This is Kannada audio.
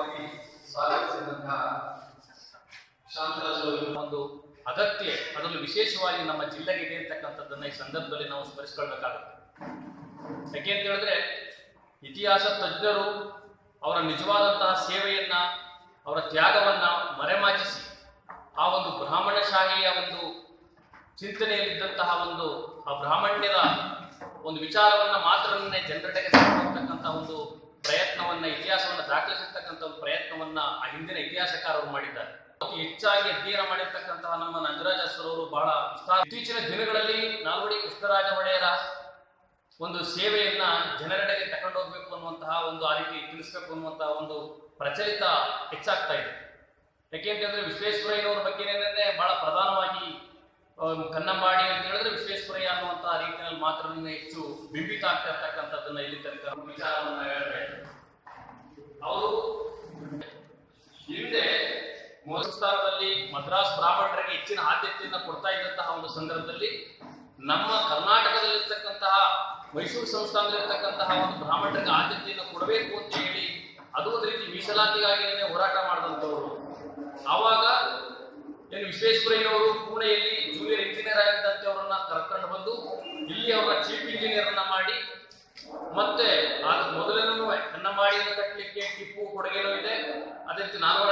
ಪೂರ್ವಕವಾಗಿ ಸ್ವಾಗತಿಸಿದಂತಹ ಒಂದು ಅಗತ್ಯ ಅದರಲ್ಲೂ ವಿಶೇಷವಾಗಿ ನಮ್ಮ ಜಿಲ್ಲೆಗೆ ಇದೆ ಅಂತಕ್ಕಂಥದ್ದನ್ನ ಈ ಸಂದರ್ಭದಲ್ಲಿ ನಾವು ಸ್ಮರಿಸಿಕೊಳ್ಬೇಕಾಗುತ್ತೆ. ಯಾಕೆ ಅಂತ ಹೇಳಿದ್ರೆ, ಇತಿಹಾಸ ತಜ್ಞರು ಅವರ ನಿಜವಾದಂತಹ ಸೇವೆಯನ್ನ, ಅವರ ತ್ಯಾಗವನ್ನ ಮರೆಮಾಚಿಸಿ, ಆ ಒಂದು ಬ್ರಾಹ್ಮಣಶಾಹಿಯ ಒಂದು ಚಿಂತನೆಯಲ್ಲಿದ್ದಂತಹ ಒಂದು, ಆ ಬ್ರಾಹ್ಮಣ್ಯದ ಒಂದು ವಿಚಾರವನ್ನ ಮಾತ್ರ ಜನರೆಡೆಗೆ ತಗೊಂಡಂತ ಒಂದು ಪ್ರಯತ್ನವನ್ನ ಇತಿಹಾಸವನ್ನ ದಾಖಲಿಸಿರ್ತಕ್ಕಂಥ ಒಂದು ಪ್ರಯತ್ನವನ್ನ ಆ ಹಿಂದಿನ ಇತಿಹಾಸಕಾರರು ಮಾಡಿದ್ದಾರೆ. ಹೆಚ್ಚಾಗಿ ಅಧ್ಯಯನ ಮಾಡಿರ್ತಕ್ಕಂತಹ ನಮ್ಮ ನಂಜರಾಜೇಶ್ವರವರು ಬಹಳ ವಿಸ್ತಾರ ಇತ್ತೀಚಿನ ದಿನಗಳಲ್ಲಿ ನಾಲ್ವಡಿ ಕೃಷ್ಣರಾಜ ಒಡೆಯರ ಒಂದು ಸೇವೆಯನ್ನ ಜನರೆಡೆಗೆ ತಗೊಂಡು ಹೋಗ್ಬೇಕು ಅನ್ನುವಂತಹ ಒಂದು ಆ ರೀತಿ ತಿಳಿಸ್ಬೇಕು ಅನ್ನುವಂತಹ ಒಂದು ಪ್ರಚಲಿತ ಹೆಚ್ಚಾಗ್ತಾ ಇದೆ. ಯಾಕೆಂತಂದ್ರೆ ವಿಶ್ವೇಶ್ವರಯ್ಯನವರ ಬಗ್ಗೆನೇ ಬಹಳ ಪ್ರಧಾನವಾಗಿ ಕನ್ನಂಬಾಡಿ ಅಂತ ಹೇಳಿದ್ರೆ ವಿಶ್ವೇಶ್ವರಯ್ಯ ಮಾತ್ರ ಹೆಚ್ಚು ಬಿಂಬಿತ ಆಗ್ತಾ ಇರ್ತಕ್ಕಂಥದ್ದನ್ನ ಇಲ್ಲಿ ತನಕ ವಿಚಾರವನ್ನ ಹೇಳಿದ್ರೆ ಅವರು ಹಿಂದೆ ಮೊದಲ ಸ್ಥಾನದಲ್ಲಿ ಮದ್ರಾಸ್ ಬ್ರಾಹ್ಮಣರಿಗೆ ಹೆಚ್ಚಿನ ಆದ್ಯತೆಯನ್ನ ಕೊಡ್ತಾ ಇದ್ದಂತಹ ಒಂದು ಸಂದರ್ಭದಲ್ಲಿ ನಮ್ಮ ಕರ್ನಾಟಕದಲ್ಲಿರ್ತಕ್ಕಂತಹ ಮೈಸೂರು ಸಂಸ್ಥಾನದಲ್ಲಿರ್ತಕ್ಕಂತಹ ಒಂದು ಬ್ರಾಹ್ಮಣರಿಗೆ ಆದ್ಯತೆಯನ್ನು ಕೊಡಬೇಕು ಅಂತ ಹೇಳಿ ಅದು ಒಂದು ರೀತಿ ಮೀಸಲಾತಿಗಾಗಿನೇ ಹೋರಾಟ ಮಾಡಿದಂಥವ್ರು. ಆವಾಗ ಏನು ವಿಶ್ವೇಶ್ವರಯ್ಯನವರು ಪುಣೆಯಲ್ಲಿ ಜೂನಿಯರ್ ಇಂಜಿನಿಯರ್ ಆಗಿದ್ದಂತೆ ಅವರನ್ನ ಅನ್ನ ಮಾಡಿ ಮತ್ತೆ ಮೊದಲೇನೂ ಕಟ್ಟಲಿಕ್ಕೆ ಟಿಪ್ಪು ಕೊಡುಗೆನೂ ಇದೆ. ಅದಕ್ಕೆ ರೀತಿ ನಾಲ್ವರ